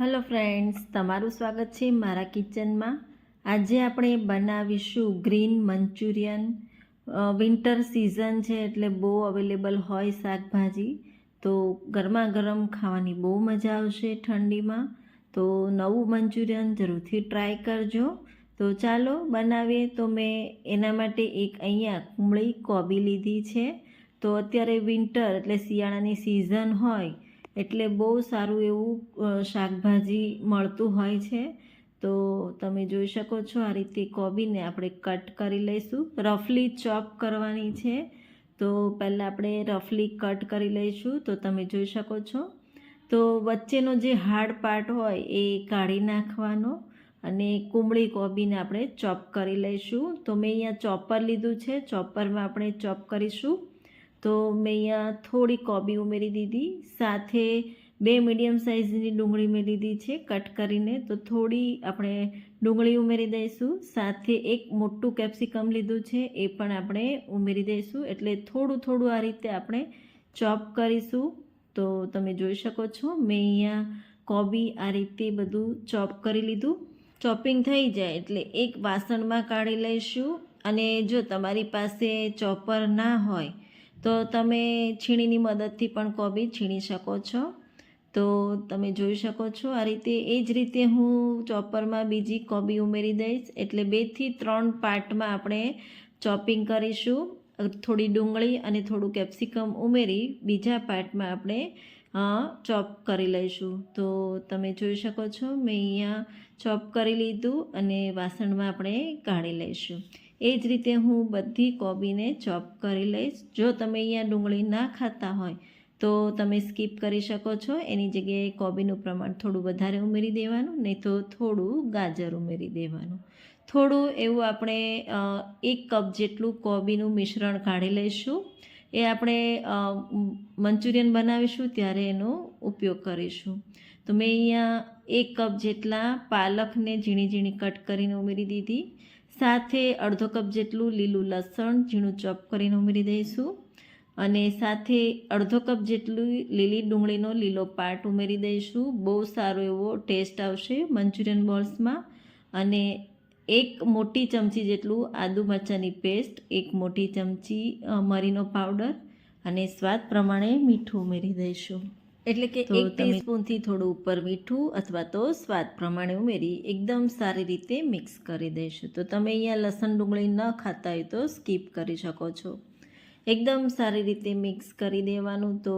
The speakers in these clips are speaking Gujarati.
હેલો ફ્રેન્ડ્સ તમારું સ્વાગત છે મારા કિચનમાં. આજે આપણે બનાવીશું ગ્રીન મંચુરિયન. વિન્ટર સિઝન છે એટલે બહુ અવેલેબલ હોય શાકભાજી. તો ગરમા ગરમ ખાવાની બહુ મજા આવશે ઠંડીમાં. તો નવું મંચુરિયન જરૂરથી ટ્રાય કરજો. તો ચાલો બનાવીએ. તો મેં એના માટે એક અહીંયા કુમળી કોબી લીધી છે. તો અત્યારે વિન્ટર એટલે શિયાળાની સિઝન હોય એટલે બહુ સારું એવું શાકભાજી મળતું હોય છે. તો તમે જોઈ શકો છો આ રીતે કોબીને આપણે કટ કરી લઈશું. રફલી ચોપ કરવાની છે. તો પહેલાં આપણે રફલી કટ કરી લઈશું. તો તમે જોઈ શકો છો. તો વચ્ચેનો જે હાર્ડ પાર્ટ હોય એ કાઢી નાખવાનો અને કુમળી કોબીને આપણે ચોપ કરી લઈશું. તો મેં અહીંયા ચોપર લીધું છે. ચોપરમાં આપણે ચોપ કરીશું. તો મેં અહીંયા થોડી કોબી ઉમેરી દીધી. સાથે બે મીડિયમ સાઇઝની ડુંગળી મેં લીધી છે કટ કરીને. તો થોડી આપણે ડુંગળી ઉમેરી દઈશું. સાથે એક મોટું કેપ્સિકમ લીધું છે, એ પણ આપણે ઉમેરી દઈશું. એટલે થોડું થોડું આ રીતે આપણે ચોપ કરીશું. તો તમે જોઈ શકો છો, મેં અહીંયા કોબી આ રીતે બધું ચોપ કરી લીધું. ચોપિંગ થઈ જાય એટલે એક વાસણમાં કાઢી લઈશું. અને જો તમારી પાસે ચોપર ના હોય તો તમે છીણીની મદદથી પણ કોબી છીણી શકો છો. તો તમે જોઈ શકો છો આ રીતે એ જ રીતે હું ચોપરમાં બીજી કોબી ઉમેરી દઈશ. એટલે બેથી ત્રણ પાર્ટમાં આપણે ચોપિંગ કરીશું. થોડી ડુંગળી અને થોડું કેપ્સિકમ ઉમેરી બીજા પાર્ટમાં આપણે ચોપ કરી લઈશું. તો તમે જોઈ શકો છો મેં અહીંયા ચોપ કરી લીધું અને વાસણમાં આપણે કાઢી લઈશું. એ જ રીતે હું બધી કોબીને ચોપ કરી લઈશ. જો તમે અહીંયા ડુંગળી ના ખાતા હોય, તો તમે સ્કીપ કરી શકો છો. એની જગ્યાએ કોબીનું પ્રમાણ થોડું વધારે ઉમેરી દેવાનું, નહીં તો થોડું ગાજર ઉમેરી દેવાનું. થોડું એવું આપણે એક કપ જેટલું કોબીનું મિશ્રણ કાઢી લઈશું. એ આપણે મંચુરિયન બનાવીશું, ત્યારે એનો ઉપયોગ કરીશું. તો મેં અહીંયા એક કપ જેટલા પાલકને ઝીણી ઝીણી કટ કરીને ઉમેરી દીધી. સાથે અડધો કપ જેટલું લીલું લસણ ઝીણું ચોપ કરીને ઉમેરી દઈશું. અને સાથે અડધો કપ જેટલું લીલી ડુંગળીનો લીલો પાર્ટ ઉમેરી દઈશું. બહુ સારો એવો ટેસ્ટ આવશે મંચુરિયન બોલ્સમાં. અને એક મોટી ચમચી જેટલું આદુ મરચાંની પેસ્ટ, એક મોટી ચમચી મરીનો પાવડર અને સ્વાદ પ્રમાણે મીઠું ઉમેરી દઈશું. એટલે કે એક ટીસ્પૂનથી થોડું ઉપર મીઠું અથવા તો સ્વાદ પ્રમાણે ઉમેરી એકદમ સારી રીતે મિક્સ કરી દઈશું તો તમે અહીંયા લસણ ડુંગળી ન ખાતા હોય તો સ્કીપ કરી શકો છો. એકદમ સારી રીતે મિક્સ કરી દેવાનું. તો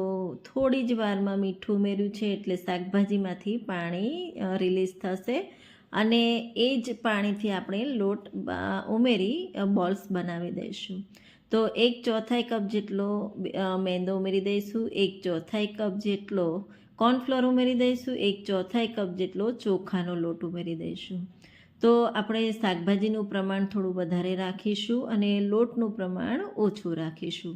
થોડી જ વારમાં મીઠું ઉમેર્યું છે એટલે શાકભાજીમાંથી પાણી રિલીઝ થશે. અને એ જ પાણીથી આપણે લોટ ઉમેરી બોલ્સ બનાવી દઈશું તો એક ચોથાઈ કપ જેટલો મેંદો ઉમેરી દઈશું, એક ચોથાઈ કપ જેટલો કોર્નફ્લોર ઉમેરી દઈશું, એક ચોથાઈ કપ જેટલો ચોખાનો લોટ ઉમેરી દઈશું. તો આપણે શાકભાજીનું પ્રમાણ થોડું વધારે રાખીશું અને લોટનું પ્રમાણ ઓછું રાખીશું.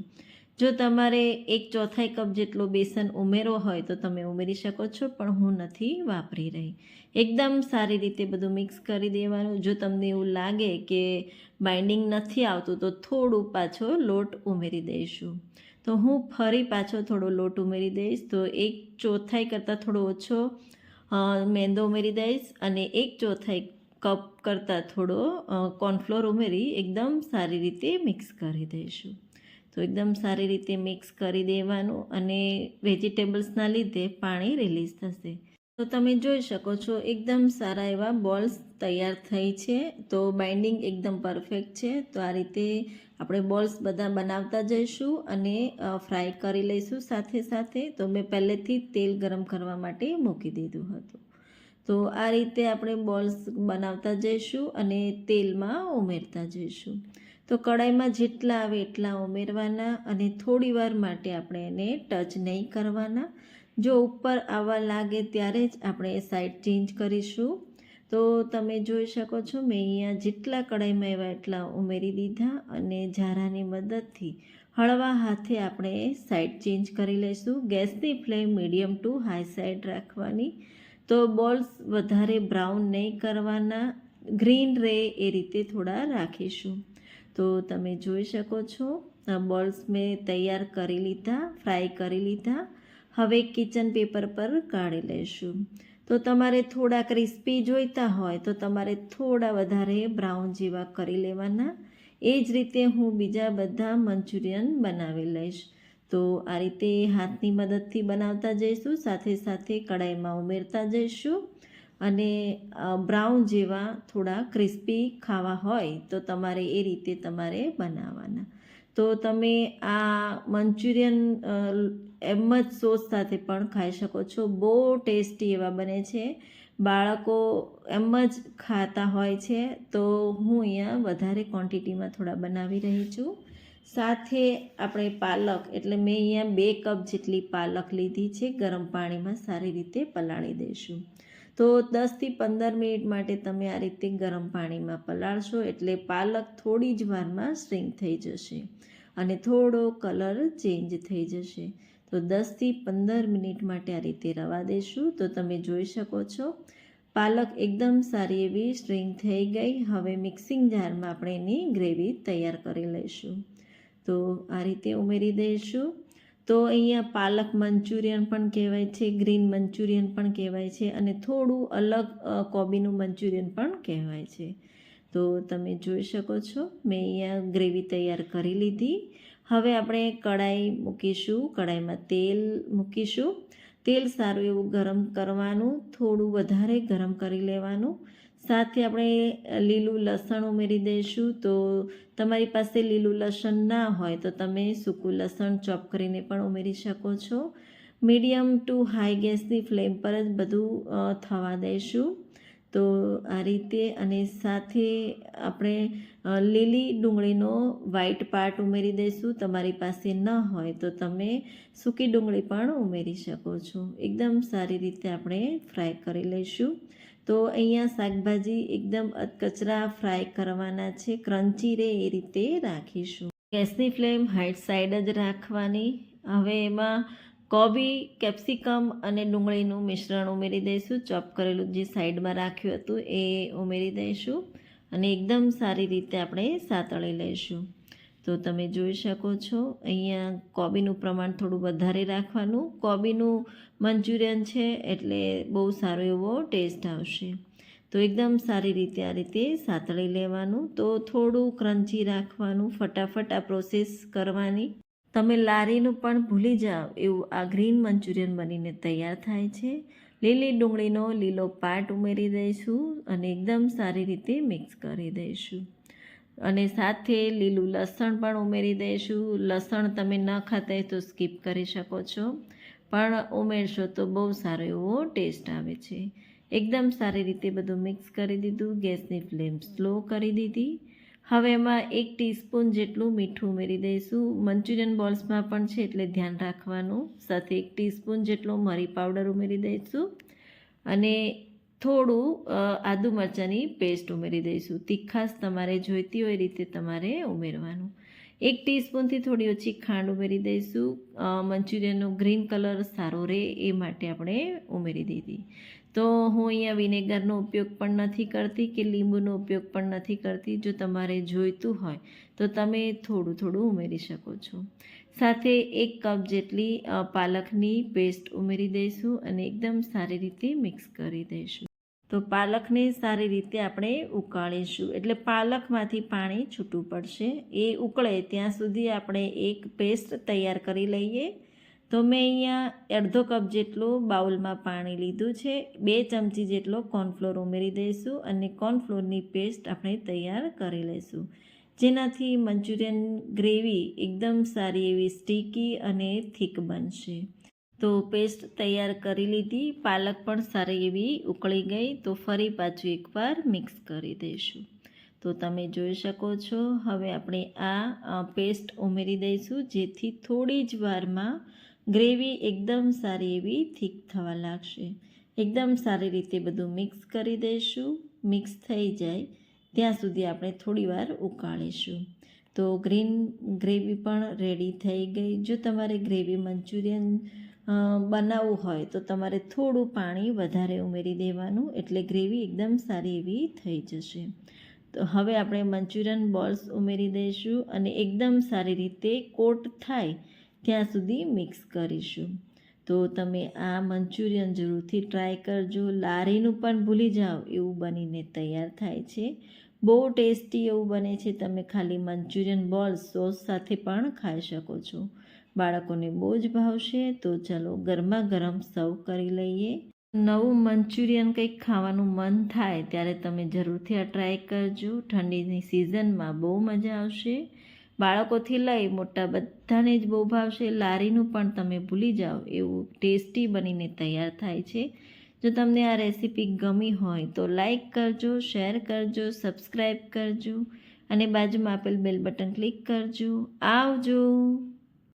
જો તમારે એક ચોથાઈ કપ જેટલો બેસન ઉમેરો હોય તો તમે ઉમેરી શકો છો, પણ હું નથી વાપરી રહી. એકદમ સારી રીતે બધું મિક્સ કરી દેવાનું. જો તમને એવું લાગે કે બાઇન્ડિંગ નથી આવતું, તો થોડું પાછો લોટ ઉમેરી દઈશું. તો હું ફરી પાછો થોડો લોટ ઉમેરી દઈશ. તો એક ચોથાઈ કરતાં થોડો ઓછો મેંદો ઉમેરી દઈશ અને એક ચોથાઈ કપ કરતાં થોડો કોર્નફ્લોર ઉમેરી એકદમ સારી રીતે મિક્સ કરી દઈશું. તો એકદમ સારી રીતે મિક્સ કરી દેવાનું અને વેજીટેબલ્સના લીધે પાણી રિલીઝ થશે. તો તમે જોઈ શકો છો, એકદમ સારા એવા બોલ્સ તૈયાર થઈ છે. તો બાઇન્ડિંગ એકદમ પરફેક્ટ છે. તો આ રીતે આપણે બોલ્સ બધા બનાવતા જઈશું અને ફ્રાય કરી લઈશું સાથે સાથે. તો મેં પહેલેથી તેલ ગરમ કરવા માટે મૂકી દીધું હતું. તો આ રીતે આપણે બોલ્સ બનાવતા જઈશું અને તેલમાં ઉમેરતા જઈશું. તો કડાઈમાં જેટલા આવે એટલા ઉમેરવાના અને થોડીવાર માટે આપણે એને ટચ નહીં કરવાના. જો ઉપર આવવા લાગે ત્યારે જ આપણે એ સાઈડ ચેન્જ કરીશું. તો તમે જોઈ શકો છો, મેં અહીંયા જેટલા કડાઈમાં એવા એટલા ઉમેરી દીધા અને ઝારાની મદદથી હળવા હાથે આપણે સાઈડ ચેન્જ કરી લઈશું. ગેસની flame medium to high side રાખવાની. તો બોલ્સ વધારે બ્રાઉન નહીં કરવાના. ગ્રીન રે એ રીતે થોડા રાખીશું. તો તમે જોઈ શકો છો બોલ્સ મેં તૈયાર કરી લીધા ફ્રાય કરી લીધા. હવે કિચન પેપર પર કાઢી લઈશું તો તમારે થોડા ક્રિસ્પી જોઈતા હોય તો તમારે થોડા વધારે બ્રાઉન જેવા કરી લેવાના. એ જ રીતે હું બીજા બધા મંચુરિયન બનાવી લઈશ. તો આ રીતે હાથની મદદથી બનાવતા જઈશું, સાથે સાથે કડાઈમાં ઉમેરતા જઈશું. અને બ્રાઉન જેવા થોડા ક્રિસ્પી ખાવા હોય તો તમારે એ રીતે તમારે બનાવવાના. તો તમે આ મંચુરિયન એમ જ સોસ સાથે પણ ખાઈ શકો છો. બહુ ટેસ્ટી એવા બને છે. બાળકો એમ જ ખાતા હોય છે. તો હું અહીંયા વધારે ક્વોન્ટિટીમાં થોડા બનાવી રહી છું. સાથે આપણે પાલક, એટલે મેં અહીંયા બે કપ જેટલી પાલક લીધી છે. ગરમ પાણીમાં સારી રીતે પલાળી દઈશું. તો દસથી પંદર મિનિટ માટે તમે આ રીતે ગરમ પાણીમાં પલાળશો એટલે પાલક થોડી જ વારમાં સ્ટ્રિંગ થઈ જશે અને થોડો કલર ચેન્જ થઈ જશે. તો દસથી પંદર મિનિટ માટે આ રીતે રવા દેશું. તો તમે જોઈ શકો છો, પાલક એકદમ સારી એવી સ્ટ્રિંગ થઈ ગઈ. હવે મિક્સિંગ જારમાં આપણે એની ગ્રેવી તૈયાર કરી લઈશું. તો આ રીતે ઉમેરી દઈશું. તો અહીંયા પાલક મંચુરિયન પણ કહેવાય છે, ગ્રીન મંચુરિયન પણ કહેવાય છે અને થોડું અલગ કોબીનું મંચુરિયન પણ કહેવાય છે. તો તમે જોઈ શકો છો, મેં અહીંયા ગ્રેવી તૈયાર કરી લીધી. હવે આપણે કઢાઈ મૂકીશું, કઢાઈમાં તેલ મૂકીશું. તેલ સારું એવું ગરમ કરવાનું, થોડું વધારે ગરમ કરી લેવાનું. સાથે આપણે લીલું લસણ ઉમેરી દઈશું. તો તમારી પાસે લીલું લસણ ના હોય તો તમે સૂકું લસણ ચોપ કરીને પણ ઉમેરી શકો છો. મીડિયમ ટુ હાઈ ગેસની ફ્લેમ પર જ બધું થવા દઈશું. તો આ રીતે અને સાથે આપણે લીલી ડુંગળીનો વ્હાઈટ પાર્ટ ઉમેરી દઈશું. તમારી પાસે ન હોય તો તમે સૂકી ડુંગળી પણ ઉમેરી શકો છો. એકદમ સારી રીતે આપણે ફ્રાય કરી લઈશું. તો અહીંયા શાકભાજી એકદમ કચરા ફ્રાય કરવાના છે. ક્રન્ચી રહે એ રીતે રાખીશું. ગેસની ફ્લેમ હાઈટ સાઈડ જ રાખવાની. હવે એમાં કોબી, કેપ્સિકમ અને ડુંગળીનું મિશ્રણ ઉમેરી દઈશું. ચોપ કરેલું જે સાઈડમાં રાખ્યું હતું એ ઉમેરી દઈશું અને એકદમ સારી રીતે આપણે સાતળી લઈશું. તો તમે જોઈ શકો છો, અહીંયા કોબીનું પ્રમાણ થોડું વધારે રાખવાનું. કોબીનું મંચુરિયન છે એટલે બહુ સારો એવો ટેસ્ટ આવશે. તો એકદમ સારી રીતે આ રીતે સાતળી લેવાનું. તો થોડું ક્રન્ચી રાખવાનું, ફટાફટ આ પ્રોસેસ કરવાની. તમે લારીનું પણ ભૂલી જાઓ એવું આ ગ્રીન મંચુરિયન બનીને તૈયાર થાય છે. લીલી ડુંગળીનો લીલો પાટ ઉમેરી દઈશું અને એકદમ સારી રીતે મિક્સ કરી દઈશું. અને સાથે લીલું લસણ પણ ઉમેરી દઈશું. લસણ તમે ન ખાતા તો સ્કીપ કરી શકો છો. પણ ઉમેરશો તો બહુ સારો એવો ટેસ્ટ આવે છે. એકદમ સારી રીતે બધું મિક્સ કરી દીધું. ગેસની ફ્લેમ સ્લો કરી દીધી. હવે એમાં એક ટીસ્પૂન જેટલું મીઠું ઉમેરી દઈશું. મંચુરિયન બોલ્સમાં પણ છે એટલે ધ્યાન રાખવાનું. સાથે એક ટીસ્પૂન જેટલો મરી પાવડર ઉમેરી દઈશું. અને થોડું આદુ મરચાંની પેસ્ટ ઉમેરી દઈશું. તીખાશ તમારે જોઈતી હોય રીતે તમારે ઉમેરવાનું. એક ટીસ્પૂનથી થોડી ઓછી ખાંડ ઉમેરી દઈશું. મંચુરિયનનો ગ્રીન કલર સારો રહે એ માટે આપણે ઉમેરી દીધી. તો હું અહીંયા વિનેગરનો ઉપયોગ પણ નથી કરતી કે લીંબુનો ઉપયોગ પણ નથી કરતી જો તમારે જોઈતું હોય, તો તમે થોડું થોડું ઉમેરી શકો છો. સાથે એક કપ જેટલી પાલકની પેસ્ટ ઉમેરી દઈશું અને એકદમ સારી રીતે મિક્સ કરી દઈશું. તો પાલકને સારી રીતે આપણે ઉકાળીશું. એટલે પાલકમાંથી પાણી છૂટું પડશે. એ ઉકળે ત્યાં સુધી આપણે એક પેસ્ટ તૈયાર કરી લઈએ. તો મેં અહીંયા અડધો કપ જેટલું બાઉલમાં પાણી લીધું છે, બે ચમચી જેટલો કોર્નફ્લોર ઉમેરી દઈશું અને કોર્નફ્લોરની પેસ્ટ આપણે તૈયાર કરી લઈશું. જેનાથી મંચુરિયન ગ્રેવી એકદમ સારી એવી સ્ટીકી અને થીક બનશે. તો પેસ્ટ તૈયાર કરી લીધી, પાલક પણ સારી એવી ઉકળી ગઈ, તો ફરી પાછું એકવાર મિક્સ કરી દઈશું. તો તમે જોઈ શકો છો, હવે આપણે આ પેસ્ટ ઉમેરી દઈશું, જેથી થોડી જ વારમાં ગ્રેવી એકદમ સારી એવી થીક થવા લાગશે. એકદમ સારી રીતે બધું મિક્સ કરી દઈશું. મિક્સ થઈ જાય. ત્યાં સુધી આપણે થોડીવાર ઉકાળીશું. તો ગ્રીન ગ્રેવી પણ રેડી થઈ ગઈ. જો તમારે ગ્રેવી મંચુરિયન બનાવવું હોય તો તમારે થોડું પાણી વધારે ઉમેરી દેવાનું. એટલે ગ્રેવી એકદમ સારી એવી થઈ જશે. તો હવે આપણે મંચુરિયન બોલ્સ ઉમેરી દઈશું અને એકદમ સારી રીતે કોટ થાય ત્યાં સુધી મિક્સ કરીશું. તો તમે આ મંચુરિયન જરૂરથી ટ્રાય કરજો. લારીનું પણ ભૂલી જાઓ, એવું બનીને તૈયાર થાય છે. બહુ ટેસ્ટી એવું બને છે. તમે ખાલી મંચુરિયન બોલ સોસ સાથે પણ ખાઈ શકો છો. બાળકોને બહુ જ ભાવશે. તો ચલો ગરમા ગરમ સર્વ કરી લઈએ. નવું મંચુરિયન કંઈક ખાવાનું મન થાય ત્યારે તમે જરૂરથી આ ટ્રાય કરજો. ઠંડીની સિઝનમાં બહુ મજા આવશે. બાળકોથી લઈ મોટા બધાને જ બહુ ભાવશે. લારીનું પણ તમે ભૂલી જાઓ. એવું ટેસ્ટી બનીને તૈયાર થાય છે. જો તમને આ રેસીપી ગમી હોય તો લાઈક કરજો, શેર કરજો, સબસ્ક્રાઈબ કરજો અને બાજુમાં આપેલ બેલ બટન ક્લિક કરજો. આવજો!